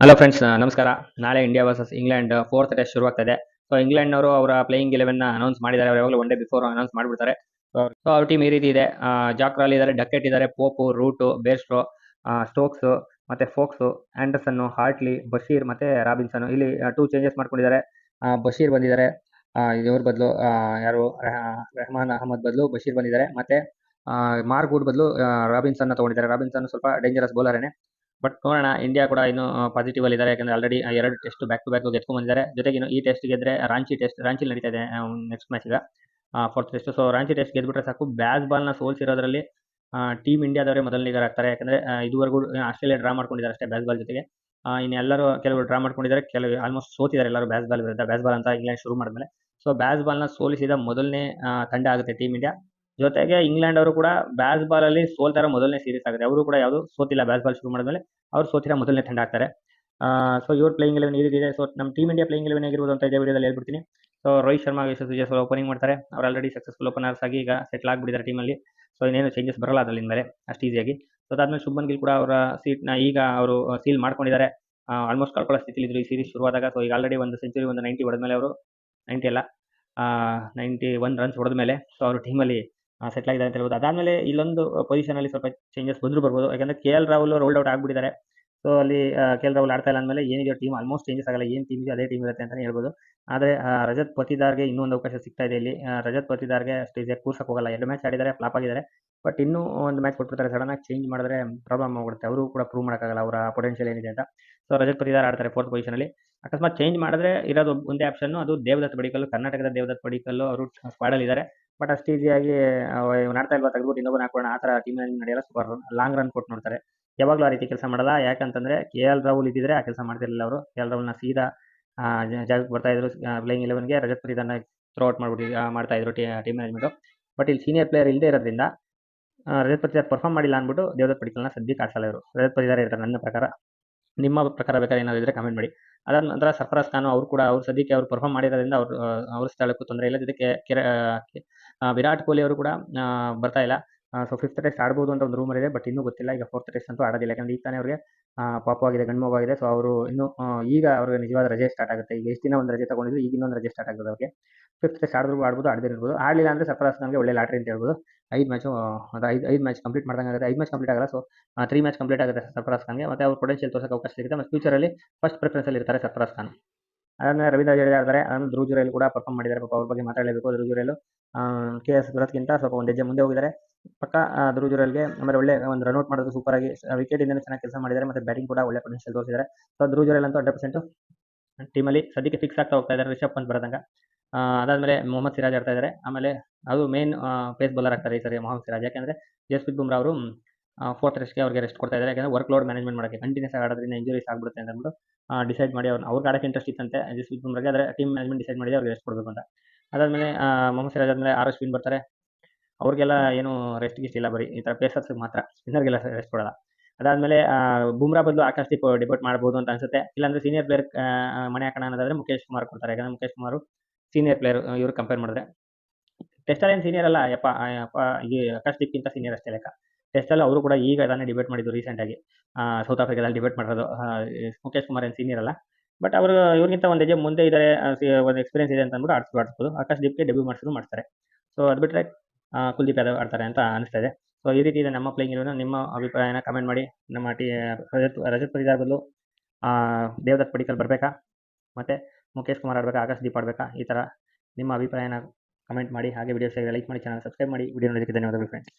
Hello friends ನಮಸ್ಕಾರ. ನಾಳೆ India versus England fourth test ಶುರುವಾಗ್ತದೆ ಸೊ ಇಂಗ್ಲೆಂಡ್ನವರು ಅವರ ಪ್ಲೇಯಿಂಗ್ ಇಲೆವೆನ್ ಅನೌನ್ಸ್ ಮಾಡಿದ್ದಾರೆ. ಅವರು ಯಾವಾಗಲೂ ಒನ್ ಡೇ ಬಿಫೋರ್ ಅನೌನ್ಸ್ ಮಾಡಿಬಿಡ್ತಾರೆ. ಸೊ ಅವ್ರ ಟೀಮ್ ಈ ರೀತಿ ಇದೆ. ಜಾಕ್ ರಾಲ್ ಇದ್ದಾರೆ ಡಕೆಟ್ ಇದ್ದಾರೆ ಪೋಪು ರೂಟು ಬೇರ್ಸ್ಟ್ರೋ ಸ್ಟೋಕ್ಸ್ ಮತ್ತೆ ಫೋಕ್ಸು ಆಂಡರ್ಸನ್ ಹಾರ್ಟ್ಲಿ ಬಶೀರ್ ಮತ್ತೆ ರಾಬಿನ್ಸನ್ ಇಲ್ಲಿ ಟೂ ಚೇಂಜಸ್ ಮಾಡ್ಕೊಂಡಿದ್ದಾರೆ. ಬಶೀರ್ ಬಂದಿದ್ದಾರೆ. ಇವ್ರ ಬದಲು ಯಾರು? ರೆಹಮಾನ್ ಅಹಮದ್ ಬದಲು ಬಶೀರ್ ಬಂದಿದ್ದಾರೆ. ಮತ್ತೆ ಮಾರ್ಕ್ ವುಡ್ ಬದಲು ರಾಬಿನ್ಸನ್ ತಗೊಂಡಿದ್ದಾರೆ. ರಾಬಿನ್ಸನ್ ಸ್ವಲ್ಪ ಡೇಂಜರಸ್ ಬೌಲರೇನೆ ಬಟ್ ನೋಡೋಣ ಇಂಡಿಯಾ ಕೂಡ ಇನ್ನು ಪಾಸಿಟಿವ್ ಅಲ್ಲಿ ಇದ್ದಾರೆ. ಯಾಕಂದ್ರೆ ಆಲ್ರೆಡಿ ಎರಡು ಟೆಸ್ಟ್ ಬ್ಯಾಕ್ ಟು ಬ್ಯಾಕ್ ಗೆದ್ಕೊಂಡು ಬಂದಿದ್ದಾರೆ. ಜೊತೆಗೆ ಇನ್ನು ಈ ಟೆಸ್ಟ್ ಗೆದ್ರೆ ರಾಂಚಿ ಟೆಸ್ಟ್ ರಾಂಚಿ ನಡೀತಾ ಇದೆ ನೆಕ್ಸ್ಟ್ ಮ್ಯಾಚ್ ಈಗ fourth test so Ranchi test ಗೆದ್ಬಿಟ್ರೆ ಸಾಕು. ಬ್ಯಾಸ್ ಬಾಲ್ನ ಸೋಲ್ಸಿರೋದ್ರಲ್ಲಿ ಟೀಮ್ ಇಂಡಿಯಾದವರೇ ಮೊದಲನೇಗಾರ ಆಗ್ತಾರೆ. ಯಾಕಂದ್ರೆ ಇದುವರೆಗೂ ಆಸ್ಟ್ರೇಲಿಯಾ ಡ್ರಾ ಮಾಡ್ಕೊಂಡಿದ್ದಾರೆ ಅಷ್ಟೇ ಬ್ಯಾಸ್ ಬಾಲ್ ಜೊತೆಗೆ. ಇನ್ನೆಲ್ಲರೂ ಕೆಲವರು ಡ್ರಾ ಮಾಡ್ಕೊಂಡಿದ್ದಾರೆ. ಕೆಲವು ಆಲ್ಮೋಸ್ಟ್ ಸೋತಿದ್ದಾರೆ ಎಲ್ಲರೂ ಬ್ಯಾಸ್ ಬಾಲ್ ವಿರುದ್ಧ. ಬ್ಯಾಸ್ ಬಾಲ್ ಅಂತ ಇಂಗ್ಲೆಂಡ್ ಶುರು ಮಾಡಿದ್ಮೇಲೆ. ಸೊ ಬ್ಯಾಸ್ ಬಾಲ್ನ ಸೋಲಿಸಿದ ಮೊದಲನೇ ತಂಡ ಆಗುತ್ತೆ ಟೀಮ್ ಇಂಡಿಯಾ ಜೊತೆಗೆ ಇಂಗ್ಲೆಂಡ್ ಅವರು ಕೂಡ ಬ್ಯಾಸ್ ಬಾಲ್ ಅಲ್ಲಿ ಸೋಲ್ತಾರ ಮೊದಲನೇ ಸೀರೀಸ್ ಆಗಿದೆ ಅವರು ಕೂಡ ಯಾವುದು ಸೋತಿಲ್ಲ ಬ್ಯಾಸ್ ಬಾಲ್ ಶುರು ಮಾಡಿದ್ಮೇಲೆ ಅವ್ರು ಸೋತಿರ ಮೊದಲನೇ ತಂಡ ಆಗ್ತಾರೆ. ಸೊ ಇವ್ರ ಪ್ಲೇಯಿಂಗ್ ಇಲೆವೆನ್ ಈ ಸೊ ನಮ್ಮ ಟೀಮ್ ಇಂಡಿಯಾ ಪ್ಲೇಯಿಂಗ್ ಇಲೆವೆನ್ ಆಗಿರ್ಬೋದು ಅಂತ ಇದೇ ವಿಡಿಯೋದಲ್ಲಿ ಹೇಳ್ಬಿಡ್ತೀನಿ. ಸೊ ರೋಹಿತ್ ಶರ್ಮಾ ಯಶಸ್ವಿ ಜೈಸ್ವಾಲ್ ಓಪನಿಂಗ್ ಮಾಡ್ತಾರೆ. ಅವ್ರು ಆಲ್ರೆಡಿ ಸಕ್ಸಸ್ಫುಲ್ ಓಪನರ್ಸ್ ಆಗಿ ಈಗ ಸೆಟ್ಲ್ ಆಗಿಬಿಟ್ಟಿದ್ದಾರೆ ಟೀಮಲ್ಲಿ ಸೊ ಇನ್ನೇನು ಚೇಂಜಸ್ ಬರಲ್ಲ ಅದರಲ್ಲಿ ಮೇಲೆ ಅಷ್ಟು ಈಸಿಯಾಗಿ ಸೊ ಅದಾದ್ಮೇಲೆ ಶುಭನ್ ಗಿಲ್ ಕೂಡ ಅವರ ಸೀಟ್ನ ಈಗ ಅವರು ಸೀಲ್ ಮಾಡ್ಕೊಂಡಿದ್ದಾರೆ. ಆಲ್ಮೋಸ್ಟ್ ಕಳ್ಕೊಳ್ಳೋ ಸ್ಥಿತಿಲಿ ಇದ್ರು ಈ ಸೀರೀಸ್ ಶುರುವಾದಾಗ. ಸೊ ಈಗ ಆಲ್ರೆಡಿ ಒಂದು ಸೆಂಚುರಿ ಒಂದು ನೈಂಟಿ ಹೊಡೆದ್ಮೇಲೆ ಅವರು ನೈಂಟಿ ಅಲ್ಲ ನೈಂಟಿ ಒನ್ ರನ್ಸ್ ಹೊಡೆದ್ಮೇಲೆ. ಸೊ ಅವರು ಟೀಮಲ್ಲಿ ಸೆಟ್ಲ್ ಆಗಿದ್ದಾರೆ ಅಂತ ಹೇಳ್ಬೋದು. ಅದಾದಮೇಲೆ ಇಲ್ಲೊಂದು ಪೊಸಿಷನಲ್ಲಿ ಸ್ವಲ್ಪ ಚೇಂಜಸ್ ಬಂದರೂ ಬರ್ಬೋದು. ಯಾಕಂದರೆ K L Rahul ruled out ಆಗಿಬಿಟ್ಟಿದ್ದಾರೆ. So ಅಲ್ಲಿ ಕೆ ಎಲ್ ರಾಹುಲ್ ಆಡ್ತಾ ಇಲ್ಲ ಅಂದಮೇಲೆ ಏನಿದೆಯೋ ಟೀಮ್ ಆಲ್ಮೋಸ್ಟ್ ಚೇಂಜಸ್ ಆಗಲ್ಲ. ಏನು ಟೀಮ್ ಇದೆ ಅದೇ ಟೀಮ್ ಇರುತ್ತೆ ಅಂತಲೇ ಹೇಳ್ಬೋದು. ಆದರೆ ರಜತ್ ಪತಿದಾರ್ಗೆ ಇನ್ನೂ ಒಂದು ಅವಕಾಶ ಸಿಗ್ತಾ ಇದೆ ಇಲ್ಲಿ. ರಜತ್ ಪತಿದಾರ್ಗೆ ಈಸಿಯಾಗಿ ಕೂರ್ಸಕ್ಕೆ ಹೋಗಲ್ಲ. ಎರಡು ಮ್ಯಾಚ್ ಆಡಿದ್ದಾರೆ ಫ್ಲಾಪ್ ಆಗಿದ್ದಾರೆ. ಬಟ್ ಇನ್ನೂ ಒಂದು ಮ್ಯಾಚ್ ಕೊಟ್ಬಿಡ್ತಾರೆ. ಸಡನ್ ಆಗಿ ಚೇಂಜ್ ಮಾಡಿದ್ರೆ ಪ್ರಾಬ್ಲಮ್ ಆಗ್ಬಿಡುತ್ತೆ ಅವರು ಕೂಡ ಪ್ರೂವ್ ಮಾಡೋಕ್ಕಾಗಲ್ಲ ಅವರ ಪೊಟೆನ್ಷಿಯಲ್ ಏನಿದೆ ಅಂತ. ಸೊ ರಜತ್ ಪತಿದಾರ್ ಆಡ್ತಾರೆ ಫೋರ್ತ್ ಪೊಸಿಷನಲ್ಲಿ ಅಕಸ್ಮಾತ್ ಚೇಂಜ್ ಮಾಡಿದ್ರೆ ಇರೋದು ಒಂದೇ ಆಪ್ಷನ್ ಅದು ದೇವದತ್ ಪಡಿಕಲ್ಲು, ಕರ್ನಾಟಕದ ದೇವದತ್ ಪಡಿಕಲ್ಲು, ಅವರು ಸ್ಕ್ವಾಡಲ್ಲಿ ಇದ್ದಾರೆ ಬಟ್ ಅಷ್ಟು ಈಸಿಯಾಗಿ ಇವ್ನು ಆಡ್ತಾ ಇಲ್ವಾ ತೆಗೆದ್ಬಿಟ್ಟು ಇನ್ನೊಬ್ಬನ ಹಾಕೋಣ ಆ ಥರ ಟೀಮ್ ನಡೆಯಲ್ಲ ಸೂಪರ್ ಲಾಂಗ್ ರನ್ ಕೊಟ್ಟು ನೋಡ್ತಾರೆ. ಯಾವಾಗಲೂ ಆ ರೀತಿ ಕೆಲಸ ಮಾಡಲ್ಲ. ಯಾಕಂತಂದ್ರೆ ಕೆ ಎಲ್ ರಾಹುಲ್ ಇದ್ದಿದ್ರೆ ಆ ಕೆಲಸ ಮಾಡ್ತಿರಲಿಲ್ಲ ಅವರು. ಕೆ ಎಲ್ ರಾಹುಲ್ನ ಸೀದಾ ಜಾಗಕ್ಕೆ ಬರ್ತಾ ಇದ್ರು ಪ್ಲೇಯಿಂಗ್ ಇಲೆವೆನ್ಗೆ ರಜತ್ ಪತಿದಾರ್ನ ಥ್ರೋ ಔಟ್ ಮಾಡ್ಬಿಟ್ಟು ಮಾಡ್ತಾ ಇದ್ರು ಟೀಮ್ ಮ್ಯಾನೇಜ್ಮೆಂಟು ಬಟ್ ಇಲ್ಲಿ ಸೀನಿಯರ್ ಪ್ಲೇಯರ್ ಇಲ್ಲದೆ ಇರೋದ್ರಿಂದ ರಜತ್ ಪತಿದಾರ್ ಪರ್ಫಾರ್ಮ್ ಮಾಡಿಲ್ಲ ಅಂದ್ಬಿಟ್ಟು ದೇವದತ್ ಪಡಿಕಲ್ನ ಸದ್ಯಕ್ಕೆ ಆಡ್ಸಲ್ಲ ಇವರು. ರಜತ್ ಪತಿದಾರ್ ಇರ್ತಾರೆ ನನ್ನ ಪ್ರಕಾರ. ನಿಮ್ಮ ಪ್ರಕಾರ ಬೇಕಾದ್ರೆ ಏನಾದರೂ ಇದ್ರೆ ಕಮೆಂಟ್ ಮಾಡಿ. ಅದಾದ ನಂತರ ಸರ್ಫರಾಜ್ ಖಾನ್ ಅವರು ಕೂಡ ಅವ್ರು ಸದ್ಯಕ್ಕೆ ಅವರು ಪರ್ಫಾರ್ಮ್ ಮಾಡಿರೋದ್ರಿಂದ ಅವರು ಅವ್ರ ಸ್ಥಳಕ್ಕೂ ತೊಂದರೆ ಇಲ್ಲ. ಜೊತೆಗೆ ಕೆರೆ ವಿರಾಟ್ ಕೊಹ್ಲಿ ಅವರು ಕೂಡ ಬರ್ತಾ ಇಲ್ಲ. ಸೊ ಫಿಫ್ತ್ ಟೆಸ್ಟ್ ಆಡ್ಬೋದು ಅಂತ ಒಂದು ರೂಮರ್ ಇದೆ ಬಟ್ ಇನ್ನೂ ಗೊತ್ತಿಲ್ಲ. ಈಗ ಫೋರ್ತ್ ಟೆಸ್ಟ್ ಅಂತೂ ಆಡೋದಿಲ್ಲ. ಯಾಕಂದರೆ ಈಗ ತಾನೇ ಅವ್ರಿಗೆ ಪಾಪವಾಗಿದೆ ಆಗಿದೆ ಸೊ ಅವರು ಇನ್ನು ಈಗ ಅವ್ರಿಗೆ ನಿಜವಾದ ರಜೆ ಸ್ಟಾರ್ಟ್ ಆಗುತ್ತೆ. ಈಗ ಎಷ್ಟು ದಿನ ಒಂದು ರಜೆ ತಗೊಂಡಿದ್ರು, ಈಗ ಇನ್ನೊಂದು ರಜೆ ಸ್ಟಾರ್ಟ್ ಆಗುತ್ತೆ ಅವ್ರಿಗೆ. ಫಿಫ್ತ್ ಟೆಸ್ಟ್ ಆಡಿದ್ರು ಆಡ್ಬೋದು ಆಡದಿರ್ಬೋದು ಆಡಲಿಲ್ಲ ಅಂದರೆ ಸರ್ಫರಾಜ್ ನಮಗೆ ಒಳ್ಳೆ ಲಾಟ್ರಿ ಅಂತ ಹೇಳ್ಬೋದು. ಐದು ಮ್ಯಾಚು ಅದು ಐದು ಐದು ಮ್ಯಾಚ್ ಕಂಪ್ಲೀಟ್ ಮಾಡ್ದಂಗೆ ಐದು ಮ್ಯಾಚ್ ಕಂಪ್ಲೀಟ್ ಆಗಲ್ಲ ಸೊ ತ್ರೀ ಮ್ಯಾಚ್ ಕಂಪ್ಲೀಟ್ ಆಗುತ್ತೆ ಸರ್ಫರಾಜ್ ಖಾನ್ಗೆ ಮತ್ತೆ ಅವ್ರು ಪೊಟೆನ್ಷಿಯಲ್ ತೋರ್ಸೋಕೆ ಅವಕಾಶ ಸಿಗುತ್ತೆ. ಮತ್ತು ಫ್ಯೂಚರಲ್ಲಿ ಫಸ್ಟ್ ಪ್ರಿಫರೆನ್ಸಲ್ಲಿ ಇರ್ತಾರೆ ಸರ್ಫರಾಜ್ ಖಾನ್ ಅದಾದ್ಮೇಲೆ ರವೀಂದ್ರ ಜಡೇಜಾ ಆಡ್ತಾರೆ ಅದನ್ನು ಧ್ರುವ್ ಜುರೇಲ್ ಕೂಡ ಪರ್ಫಾರ್ಮ್ ಮಾಡಿದ್ದಾರೆ. ಪಾಪ ಅವ್ರ ಬಗ್ಗೆ ಮಾತಾಡಲೇಬೇಕು ಧ್ರುವ್ ಜುರೇಲು ಕೆ ಎಸ್ ಭರತ್ಗಿಂತ ಸ್ವಲ್ಪ ಒಂದು ಹೆಜ್ಜೆ ಮುಂದೆ ಹೋಗಿದ್ದಾರೆ. ಪಕ್ಕ ಧ್ರುವ್ ಜುರೇಲ್ಗೆ ಆಮೇಲೆ ಒಳ್ಳೆ ಒಂದು ರನ್ಔಟ್ ಮಾಡೋದು ಸೂಪರ್ ಆಗಿ ವಿಕೆಟ್ ಇಂದ ಚೆನ್ನಾಗಿ ಕೆಲಸ ಮಾಡಿದ್ದಾರೆ. ಮತ್ತೆ ಬ್ಯಾಟಿಂಗ್ ಕೂಡ ಒಳ್ಳೆ ಪೊಟೆನ್ಷಿಯಲ್ ತೋರಿಸಿದ್ದಾರೆ. ಸೊ ಧ್ರುವ್ ಜುರೇಲ್ ಅಂತ ಹಂಡ್ರೆಡ್ ಪರ್ಸೆಂಟ್ ಟೀಮಲ್ಲಿ ಸದ್ಯಕ್ಕೆ ಫಿಕ್ಸ್ ಆಗ್ತಾ ಹೋಗ್ತಾ ಇದ್ದಾರೆ ರಿಷಬ್ ಪಂತ್ ಬರೋದಂಗ. ಅದಾದಮೇಲೆ ಮೊಹಮ್ಮದ್ ಸಿರಾಜ್ ಆಡ್ತಾ ಇದ್ದಾರೆ. ಆಮೇಲೆ ಅದು ಮೇನ್ ಪೇಸ್ ಬೌಲರ್ ಆಗ್ತಾರೆ ಈ ಸರಿ ಮೊಹಮ್ಮದ್ ಸಿರಾಜ್. ಯಾಕೆಂದರೆ ಜಸ್ಪ್ರೀತ್ ಬುಮ್ರಾ ಅವರು ಫೋರ್ತ್ ರೆಸ್ಟ್ಗೆ ಅವ್ರಿಗೆ ರೆಸ್ಟ್ ಕೊಡ್ತಾ ಇದ್ದಾರೆ. ಯಾಕಂದರೆ ವರ್ಕ್ ಲೋಡ್ ಮ್ಯಾನೇಜ್ಮೆಂಟ್ ಮಾಡೋಕ್ಕೆ ಕಂಟಿನ್ಯೂಸ್ ಆಡೋದ್ರಿಂದ ಇಂಜುರೀಸ್ ಆಗ್ಬಿಡುತ್ತೆ ಅಂತ ಅಂದ್ಬಿಟ್ಟು ಡಿಸೈಡ್ ಮಾಡಿ ಅವ್ರು ಅವ್ರಿಗೆ ಆಡೋಕ್ಕೆ ಇಂಟ್ರೆಸ್ಟ್ ಇತ್ತಂತೆ. ಜಸ್ಪ್ರೀತ್ ಬುಮ್ರಾಗೆ ಆದರೆ ಟೀಮ್ ಮ್ಯಾನೇಜ್ಮೆಂಟ್ ಡಿಸೈಡ್ ಮಾಡಿ ಅವ್ರಿಗೆ ರೆಸ್ಟ್ ಕೊಡಬೇಕು ಅಂತ. ಅದಾದಮೇಲೆ ಮೊಹಮ್ಮದ್ ಸಿರಾಜ್ ಆದಮೇಲೆ ಆರ್ ಅಶ್ವಿನ್ ಬರ್ತಾರೆ. ಅವ್ರಿಗೆಲ್ಲ ಏನು ರೆಸ್ಟ್ ಗಿಸ್ಟ್ ಇಲ್ಲ ಬರೀ ಈ ಥರ ಪೇಸರ್ಸ್ಗೆ ಮಾತ್ರ. ಸ್ಪಿನ್ನರ್ಗೆಲ್ಲ ರೆಸ್ಟ್ ಕೊಡಲ್ಲ. ಅದಾದಮೇಲೆ ಬುಮ್ರಾ ಬದಲು ಆಕಾಶ್ ದೀಪ್ ಡಿಬೇಟ್ ಮಾಡ್ಬೋದು ಅಂತ ಅನ್ಸುತ್ತೆ. ಇಲ್ಲಾಂದ್ರೆ ಸೀನಿಯರ್ ಪ್ಲೇಯರ್ ಮನೆ ಹಾಕೋಣ ಅನ್ನೋದಾದ್ರೆ ಮುಖೇಶ್ ಕುಮಾರ್ ಕೊಡ್ತಾರೆ. ಯಾಕಂದ್ರೆ ಮುಖೇಶ್ ಕುಮಾರ್ ಸೀನಿಯರ್ ಪ್ಲೇಯರ್ ಇವರು ಕಂಪೇರ್ ಮಾಡಿದ್ರೆ. ಟೆಸ್ಟಲ್ಲಿ ಏನು ಸೀನಿಯರ್ ಅಲ್ಲ, ಯಪ್ಪ ಯಪ್ಪ, ಈ ಆಕಾಶ್ ದೀಪ್ಗಿಂತ ಸೀನಿಯರ್ ಅಷ್ಟೇ ಲೆಕ್ಕ. ಟೆಸ್ಟಲ್ಲಿ ಅವರು ಕೂಡ ಈಗ ಅದನ್ನೇ ಡಿಬೇಟ್ ಮಾಡಿದ್ದು ರೀಸೆಂಟಾಗಿ ಸೌತ್ ಆಫ್ರಿಕಾದಲ್ಲಿ ಡಿಬೇಟ್ ಮಾಡಿರೋದು. ಮುಖೇಶ್ ಕುಮಾರ್ ಏನು ಸೀನಿಯರ್ ಅಲ್ಲ. ಬಟ್ ಅವರು, ಇವ್ರಿಗಿಂತ ಒಂದು ಹೆಜ್ಜೆ ಮುಂದೆ ಇದ್ದಾರೆ ಒಂದು ಎಕ್ಸ್ಪೀರಿಯನ್ಸ್ ಇದೆ ಅಂತ ಅಂದ್ಬಿಟ್ಟು ಆಡಿಸ್ಬೋದು. ಆಡಿಸ್ಬೋದು ಆಕಾಶ್ ದೀಪ್ಗೆ ಡೆಬ್ಯೂ ಮಾಡಿಸಿದ್ರು ಮಾಡ್ತಾರೆ. ಸೊ ಅದು ಬಿಟ್ಟರೆ ಕುಲ್ದೀಪ್ ಯಾದವ್ ಆಡ್ತಾರೆ ಅಂತ ಅನಿಸ್ತಾ ಇದೆ. ಸೊ ಈ ರೀತಿ ಇದೆ ನಮ್ಮ ಪ್ಲೇಯಿಂಗ್ ಇರೋದು ನಿಮ್ಮ ಅಭಿಪ್ರಾಯನ ಕಮೆಂಟ್ ಮಾಡಿ. ನಮ್ಮ ಟಿ, ರಜತ್ ರಜತ್ ಪದಿದಾರ್ ಬದಲು ದೇವದತ್ ಪಡಿಕಲ್ ಬರಬೇಕಾ? ಮತ್ತು ಮುಖೇಶ್ ಕುಮಾರ್ ಆಡಬೇಕಾ? ಆಕಾಶ್ ದೀಪ್ ಆಡಬೇಕಾ? ಈ ಥರ ನಿಮ್ಮ ಅಭಿಪ್ರಾಯನ ಕಮೆಂಟ್ ಮಾಡಿ. ಹಾಗೆ ವಿಡಿಯೋಸ್ ಲೈಕ್ ಮಾಡಿ ಚಾನಲ್ ಸಬ್ಸ್ಕ್ರೈಬ್ ಮಾಡಿ. ವಿಡಿಯೋ ನೋಡೋದಕ್ಕೆ ಧನ್ಯವಾದಗಳು ಫ್ರೆಂಡ್ಸ್